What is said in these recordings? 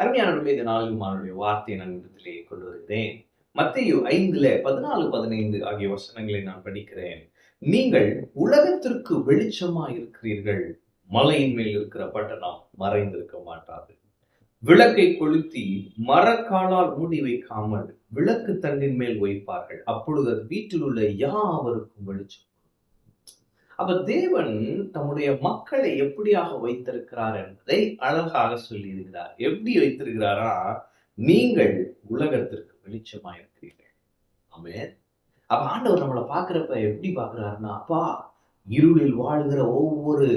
அருமையானவர்களே இந்த நாளில் மாணவருடைய வார்த்தையை நான் இடத்திலே கொண்டு வருகிறேன் மத்திய ஐந்துல பதினாலு பதினைந்து ஆகிய வசனங்களை நான் படிக்கிறேன். நீங்கள் உலகத்திற்கு வெளிச்சமா இருக்கிறீர்கள். மலையின் மேல் இருக்கிற பட்டணம் மறைந்திருக்க மாட்டாது. விளக்கை கொளுத்தி மரக்காலால் மூடி வைக்காமல் விளக்கு தண்ணின் மேல் வைப்பார்கள் அப்பொழுது வீட்டில் உள்ள யாவருக்கும் வெளிச்சம். அப்ப தேவன் தம்முடைய மக்களை எப்படியாக வைத்திருக்கிறார் என்பதை அழகாக சொல்லியிருக்கிறார். எப்படி வைத்திருக்கிறாரா? நீங்கள் உலகத்திற்கு வெளிச்சமா இருக்கிறீர்கள் ஆமே அப்ப ஆண்டவர் நம்மளை பாக்குறப்ப எப்படி பாக்குறாருன்னா அப்பா இருளில் வாழ்கிற ஒவ்வொரு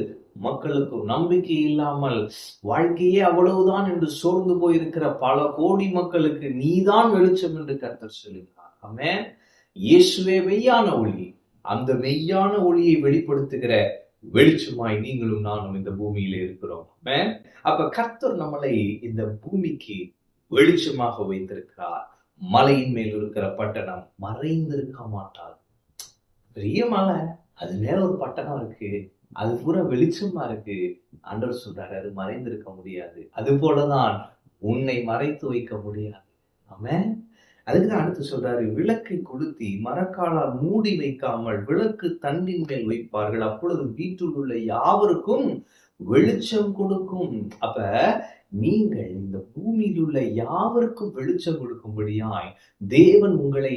மக்களுக்கும் நம்பிக்கை இல்லாமல் வாழ்க்கையே அவ்வளவுதான் என்று சோர்ந்து போயிருக்கிற பல கோடி மக்களுக்கு நீதான் வெளிச்சம் என்று கருத்தர் சொல்லுகிறார். ஆமே இயேசுவே மெய்யான ஒளி. அந்த மெய்யான ஒளியை வெளிப்படுத்துகிற வெளிச்சமாய் நீங்களும் நானும் இந்த பூமியில இருக்கிறோம். அப்ப கர்த்தர் நம்மளை இந்த பூமிக்கு வெளிச்சமாக வைத்திருக்கிறார். மலையின் மேல் இருக்கிற பட்டணம் மறைந்திருக்க மாட்டார் பெரிய மலை அது மேல ஒரு பட்டணம் இருக்கு. அது பூரா வெளிச்சமா இருக்கு. ஆண்டவர் சொல்றாரு அது மறைந்திருக்க முடியாது. அது போலதான் உன்னை மறைத்து வைக்க முடியாது. ஆமென் அதுக்கு தான் அடுத்து சொல்றாரு விளக்கை கொளுத்தி மரக்காலால் மூடி வைக்காமல் விளக்கு தண்டின் மேல் வைப்பார்கள். அப்பொழுது வீட்டில் உள்ள யாவருக்கும் வெளிச்சம் கொடுக்கும். அப்ப நீங்கள் இந்த பூமியில் உள்ள யாவருக்கும் வெளிச்சம் கொடுக்கும்படியாய் தேவன் உங்களை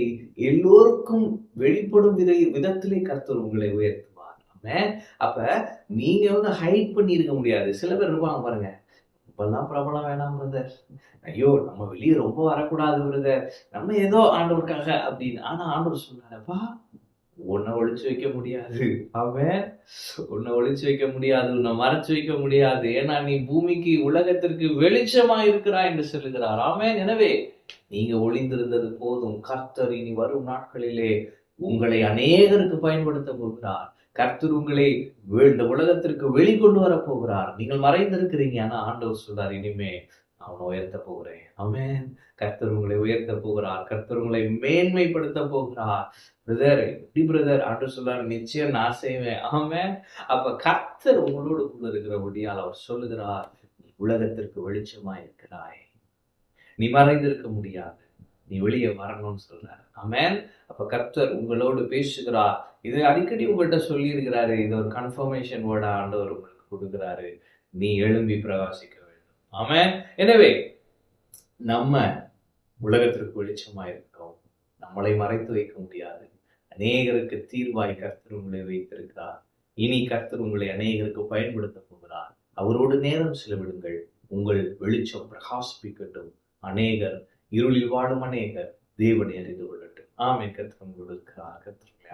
எல்லோருக்கும் வெளிப்படும் விதை விதத்திலே கர்த்தர் உங்களை உயர்த்துவார். அப்ப நீங்க வந்து ஹைட் பண்ணி இருக்க முடியாது. சில பேர் இருப்பாங்க பாருங்க. இப்பெல்லாம் பிரபலம் வேணாம் பிரதர் ஐயோ நம்ம வெளியே ரொம்ப வரக்கூடாது பிரதர் நம்ம ஏதோ ஆண்டவருக்காக அப்படின்னு. ஆனா ஆண்டவர் சொன்னாரப்பா உன்னை ஒழிச்சு வைக்க முடியாது. அவன் உன்னை ஒழிச்சு வைக்க முடியாது உன்னை மறைச்சு வைக்க முடியாது. ஏன்னா நீ பூமிக்கு உலகத்திற்கு வெளிச்சமா இருக்கிறா என்று சொல்லுகிறார். ஆமென். எனவே நீங்க ஒளிந்திருந்தது போதும். கர்த்தர் இனி வரும் நாட்களிலே உங்களை அநேகருக்கு பயன்படுத்த போகிறார். கர்த்தர் உங்களை இந்த உலகத்திற்கு வெளிக்கொண்டு வர போகிறார் நீங்கள் மறைந்திருக்கிறீங்க. ஆனா ஆண்டவர் சொல்றார் இனிமே அவனை உயர்த்த போகிறேன். அவன் கர்த்தர் உங்களை உயர்த்த போகிறார். கர்த்தர் உங்களை மேன்மைப்படுத்த போகிறார். பிரதர் எப்படி பிரதர் ஆண்டு சொல்றாரு நிச்சயம் நான் செய்வேன். ஆமென் அப்ப கர்த்தர் உங்களோடு கூட இருக்கிறபடியால் அவர் சொல்லுகிறார் உலகத்திற்கு வெளிச்சமா இருக்கிறாய் நீ மறைந்திருக்க முடியாது. நீ வெளியே வரணும்னு சொல்றாரு. அமேன் அப்ப கர்த்தர் உங்களோடு பேசுகிறார். இது அடிக்கடி உங்கள்கிட்ட சொல்லியிருக்கிறாரு. இது ஒரு கன்ஃபர்மேஷன் வேர்டா ஆண்டவர் உங்களுக்கு கொடுக்கிறாரு. நீ எழும்பி பிரகாசிக்க வேண்டும். ஆமென் எனவே நம்ம உலகத்திற்கு வெளிச்சமா இருக்கோம். நம்மளை மறைத்து வைக்க முடியாது. அநேகருக்கு தீர்வாய் கர்த்தர் உங்களை வைத்திருக்கிறார். இனி கர்த்தர் உங்களை அநேகருக்கு பயன்படுத்த போகிறார். அவரோடு நேரம் செலவிடுங்கள். உங்கள் வெளிச்சம் பிரகாசிப்பிக்கட்டும். அநேகர் இருளில் வாழும் அநேகர் தேவனை அறிந்து கொள்ளட்டும். ஆமே கர்த்தர் உங்களோடு இருக்கிறார் கர்த்தர் உங்களை